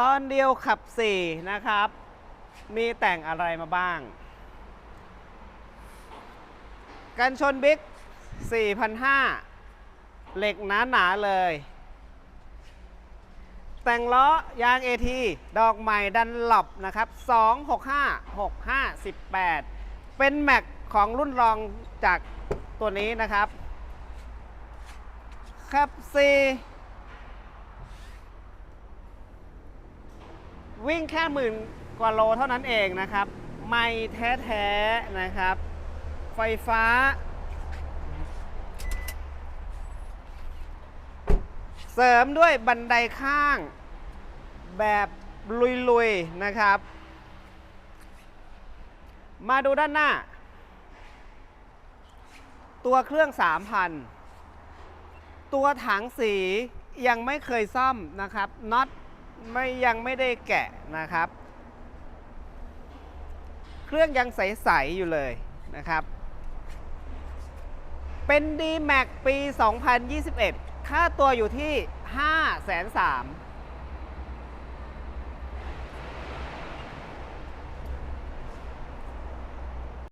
ตอนเดียวขับ 4 นะครับ มีแต่งอะไรมาบ้าง กันชนบิ๊ก4,500เหล็กหนาหนาๆเลย แต่งล้อยาง AT ดอกใหม่ดันหลบนะครับ 265 65 18 เป็นแม็กของรุ่นรองจากตัวนี้นะครับครับ 4 วิ่งแค่หมื่นกว่าโลเท่านั้นเองนะครับ ไม่แท้ๆนะครับ ไฟฟ้า เสริมด้วยบันไดข้าง แบบลุยๆนะครับ มาดูด้านหน้า ตัวเครื่อง 3,000 ตัวถังสียังไม่เคยซ่อมนะครับน็อต ไม่ยังไม่ได้แกะนะครับ เครื่องยังใส ๆ อยู่เลยนะครับ เป็น D Max ปี 2021 ค่าตัวอยู่ที่ 5 3 0 0 0